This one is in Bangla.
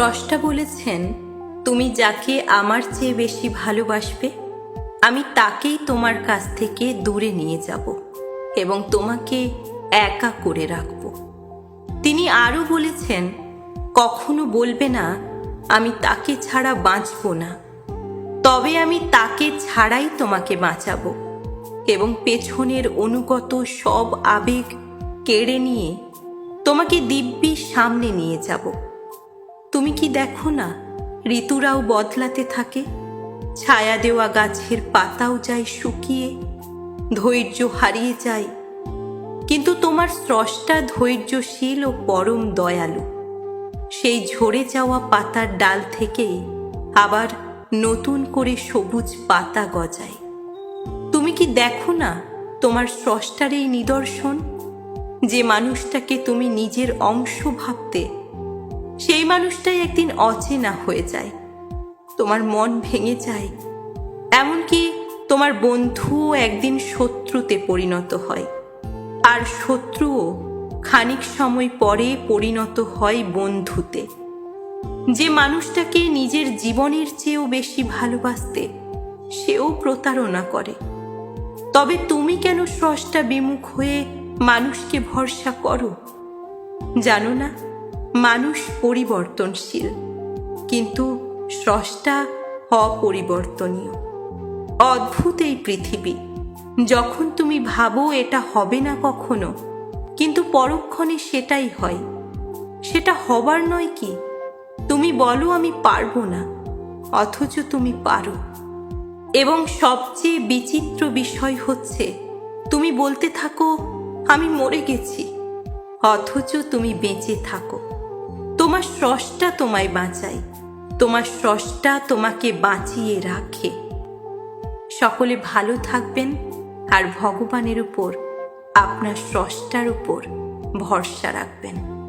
স্রষ্টা বলেছেন, তুমি যাকে আমার চেয়ে বেশি ভালোবাসবে, আমি তাকেই তোমার কাছ থেকে দূরে নিয়ে যাব এবং তোমাকে একা করে রাখব। তিনি আরও বলেছেন, কখনো বলবে না, আমি তাকে ছাড়া বাঁচব না। তবে আমি তাকে ছাড়াই তোমাকে বাঁচাবো এবং পেছনের অনুগত সব আবেগ কেড়ে নিয়ে তোমাকে দিব্যি সামনে নিয়ে যাব। তুমি কি দেখো না? ঋতুরাও বদলাতে থাকে। ছায়া দেওয়া গাছের পাতাও যায় শুকিয়ে। ধৈর্য হারিয়ে যায়। কিন্তু তোমার স্রষ্টা ধৈর্যশীল ও পরম দয়ালু। সেই ঝরে যাওয়া পাতার ডাল থেকেই আবার নতুন করে সবুজ পাতা গজায়। তুমি কি দেখো না তোমার স্রষ্টার এই নিদর্শন? যে মানুষটাকে তুমি নিজের অংশ ভাবতে সেই মানুষটাই একদিন অচেনা হয়ে যায়। তোমার মন ভেঙে যায়। এমনকি তোমার বন্ধুও একদিন শত্রুতে পরিণত হয়। আর শত্রুও খানিক সময় পরে পরিণত হয় বন্ধুতে। যে মানুষটাকে নিজের জীবনের চেয়েও বেশি ভালোবাসতে, সেও প্রতারণা করে। তবে তুমি কেন স্রষ্টা বিমুখ হয়ে মানুষকে ভরসা করো? জানো না? মানুষ পরিবর্তনশীল, কিন্তু স্রষ্টা অপরিবর্তনীয়। অদ্ভুত এই পৃথিবী। যখন তুমি ভাবো এটা হবে না কখনো, কিন্তু পরক্ষণে সেটাই হয়। সেটা হবার নয় কি? তুমি বলো আমি পারব না, অথচ তুমি পারো। এবং সবচেয়ে বিচিত্র বিষয় হচ্ছে, তুমি বলতে থাকো, আমি মরে গেছি, অথচ তুমি বেঁচে থাকো। তোমার স্রষ্টা তোমায় বাঁচায়। তোমার স্রষ্টা তোমাকে বাঁচিয়ে রাখে। সকলে ভালো থাকবেন আর ভগবানের উপর, আপনার স্রষ্টার উপর ভরসা রাখবেন।